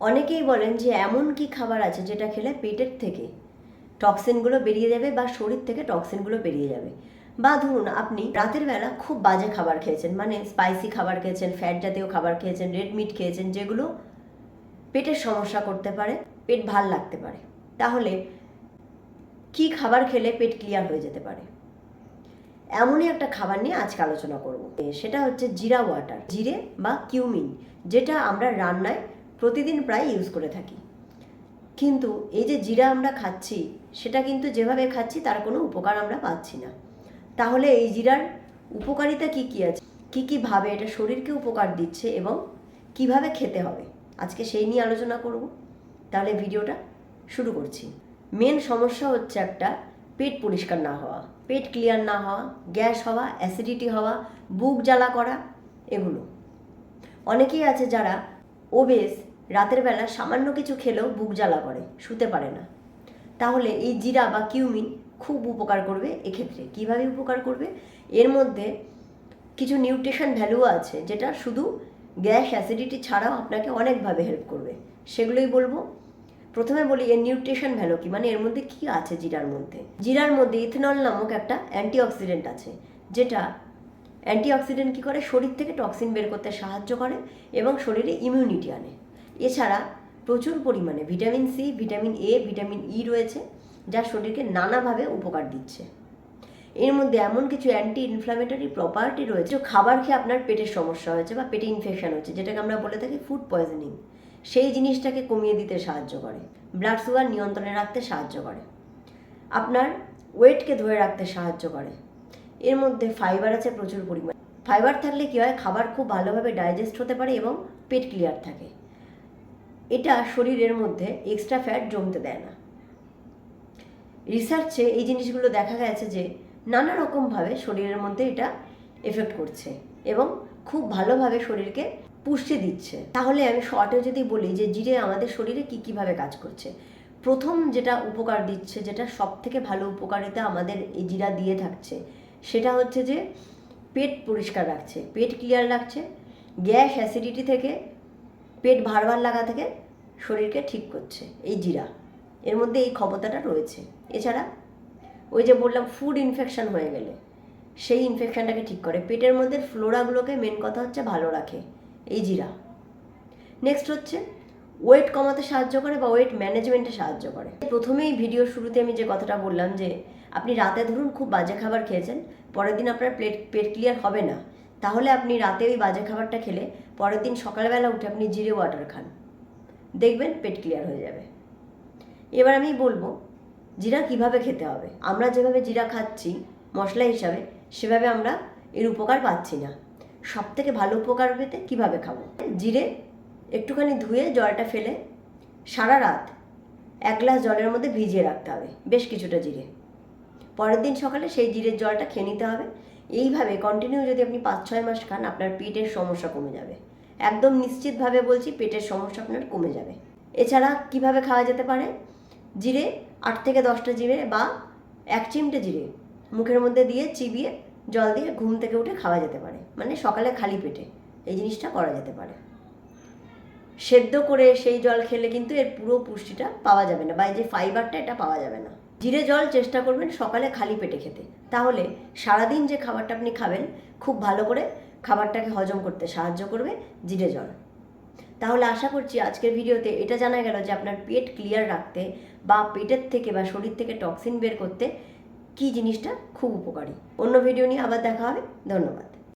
অনেকেই বলেন যে এমন কি খাবার আছে যেটা খেলে পেটের থেকে টক্সিনগুলো বেরিয়ে যাবে বা শরীর থেকে টক্সিনগুলো বেরিয়ে যাবে। বা ধরুন আপনি রাতের বেলা খুব বাজে খাবার খেয়েছেন মানে স্পাইসি খাবার খেয়েছেন ফ্যাট জাতীয় খাবার খেয়েছেন রেড মিট খেয়েছেন, যেগুলো পেটের সমস্যা করতে পারে, পেট ভালো লাগতে পারে। তাহলে কি খাবার খেলে পেট ক্লিয়ার হয়ে যেতে পারে? এমনই একটা খাবার নিয়ে আজকে আলোচনা করব। সেটা হচ্ছে জিরা ওয়াটার জিরে বা কিউমিন যেটা আমরা রান্নায় প্রতিদিন প্রায় ইউজ করে থাকি। কিন্তু এই যে জিরা আমরা খাচ্ছি, সেটা কিন্তু যেভাবে খাচ্ছি তার কোনো উপকার আমরা পাচ্ছি না। তাহলে এই জিরার উপকারিতা কি কি আছে? কি কি ভাবে এটা শরীরকে উপকার দিচ্ছে এবং কীভাবে খেতে হবে? আজকে সেই নিয়ে আলোচনা করব। তাহলে ভিডিওটা শুরু করছি। মেন সমস্যা হচ্ছে একটা পেট পরিষ্কার না হওয়া, পেট ক্লিয়ার না হওয়া, গ্যাস হওয়া অ্যাসিডিটি হওয়া, বুক জ্বালা করা, এগুলো। অনেকেই আছে যারা ওবেস রাতের বেলা সামান্য কিছু খেলেও বুক জ্বালা করে, শুতে পারে না। তাহলে এই জিরা বা কিউমিন খুব উপকার করবে এক্ষেত্রে। কীভাবে উপকার করবে? এর মধ্যে কিছু নিউট্রিশন ভ্যালু আছে, যেটা শুধু গ্যাস অ্যাসিডিটি ছাড়াও আপনাকে অনেকভাবে হেল্প করবে। সেগুলোই বলব। প্রথমে বলি, এর নিউট্রিশন ভ্যালু কি? মানে এর মধ্যে কি আছে জিরার মধ্যে? জিরার মধ্যে ইথেনল নামক একটা অ্যান্টিঅক্সিডেন্ট আছে, যেটা অ্যান্টিঅক্সিডেন্ট কী করে? শরীর থেকে টক্সিন বের করতে সাহায্য করে এবং শরীরে ইমিউনিটি আনে। এছাড়া প্রচুর পরিমাণে vitamin C, vitamin A, vitamin E রয়েছে, যা শরীরকে নানাভাবে উপকার দিচ্ছে। এর মধ্যে এমন কিছু অ্যান্টি ইনফ্লামেটরি প্রপার্টি রয়েছে খাবার খেয়ে আপনার পেটের সমস্যা হয়েছে বা পেটে ইনফেকশন হচ্ছে, যেটাকে আমরা বলে থাকি ফুড পয়জনিং সেই জিনিসটাকে কমিয়ে দিতে সাহায্য করে ব্লাড সুগার নিয়ন্ত্রণে রাখতে সাহায্য করে। আপনার ওয়েটকে ধরে রাখতে সাহায্য করে। এর মধ্যে ফাইবার আছে প্রচুর পরিমাণে। ফাইবার থাকলে কী হয়, খাবার খুব ভালোভাবে ডাইজেস্ট হতে পারে এবং পেট ক্লিয়ার থাকে। এটা শরীরের মধ্যে এক্সট্রা ফ্যাট জমতে দেয় না। রিসার্চে এই জিনিসগুলো দেখা গেছে যে নানা রকমভাবে শরীরের মধ্যে এটা এফেক্ট করছে এবং খুব ভালোভাবে শরীরকে পুষ্টি দিচ্ছে। তাহলে আমি শর্টে যদি বলি যে জিরে আমাদের শরীরে কী কীভাবে কাজ করছে? প্রথম যেটা উপকার দিচ্ছে, যেটা সব থেকে ভালো উপকারিতা আমাদের এই জিরা দিয়ে থাকছে, সেটা হচ্ছে যে পেট পরিষ্কার রাখছে, পেট ক্লিয়ার রাখছে, গ্যাস অ্যাসিডিটি থেকে, পেট ভার ভার লাগা থেকে শরীরকে ঠিক করছে, এই জিরা। এর মধ্যে এই ক্ষমতাটা রয়েছে। এছাড়া ওই যে বললাম ফুড ইনফেকশন হয়ে গেলে, সেই ইনফেকশনটাকে ঠিক করে। পেটের মধ্যে ফ্লোরাগুলোকে মেন কথা হচ্ছে ভালো রাখে, এই জিরা। নেক্সট হচ্ছে ওয়েট কমাতে সাহায্য করে বা ওয়েট ম্যানেজমেন্টে সাহায্য করে। প্রথমেই ভিডিও শুরুতে আমি যে কথাটা বললাম যে, আপনি রাতে ধরুন খুব বাজে খাবার খেয়েছেন, পরের দিন আপনার প্লেট পেট ক্লিয়ার হবে না। তাহলে আপনি রাতে ওই বাজে খাবারটা খেলে, পরের দিন সকালবেলা উঠে আপনি জিরে ওয়াটার খান। দেখবেন পেট ক্লিয়ার হয়ে যাবে। এবার আমি বলব, জিরা কীভাবে খেতে হবে? আমরা যেভাবে জিরা খাচ্ছি মশলা হিসাবে, সেভাবে আমরা এর উপকার পাচ্ছি না। সব থেকে ভালো উপকার পেতে কীভাবে খাব? জিরে একটুখানি ধুয়ে জলটা ফেলে সারা রাত এক গ্লাস জলের মধ্যে ভিজিয়ে রাখতে হবে, বেশ কিছুটা জিরে। পরের দিন সকালে সেই জিরের জলটা খেয়ে নিতে হবে। এইভাবে কন্টিনিউ যদি আপনি পাঁচ ছয় মাস খান, আপনার পেটের সমস্যা কমে যাবে। একদম নিশ্চিতভাবে বলছি পেটের সমস্যা আপনার কমে যাবে। এছাড়া কীভাবে খাওয়া যেতে পারে? জিরে, আট থেকে দশটা জিরে বা এক চিমটে জিরে মুখের মধ্যে দিয়ে চিবিয়ে জল দিয়ে ঘুম থেকে উঠে খাওয়া যেতে পারে। মানে সকালে খালি পেটে এই জিনিসটা করা যেতে পারে। সেদ্ধ করে সেই জল খেলে কিন্তু এর পুরো পুষ্টিটা পাওয়া যাবে না বা এই যে ফাইবারটা এটা পাওয়া যাবে না। জিরে জল চেষ্টা করবেন সকালে খালি পেটে খেতে। তাহলে সারাদিন যে খাবারটা আপনি খাবেন, খুব ভালো করে খাবারটাকে হজম করতে সাহায্য করবে জিরে জল। তাহলে আশা করছি আজকের ভিডিওতে এটা জানা গেল যে আপনার পেট ক্লিয়ার রাখতে বা পেটের থেকে বা শরীর থেকে টক্সিন বের করতে কি জিনিসটা খুব উপকারী। অন্য ভিডিও নিয়ে আবার দেখা হবে। ধন্যবাদ।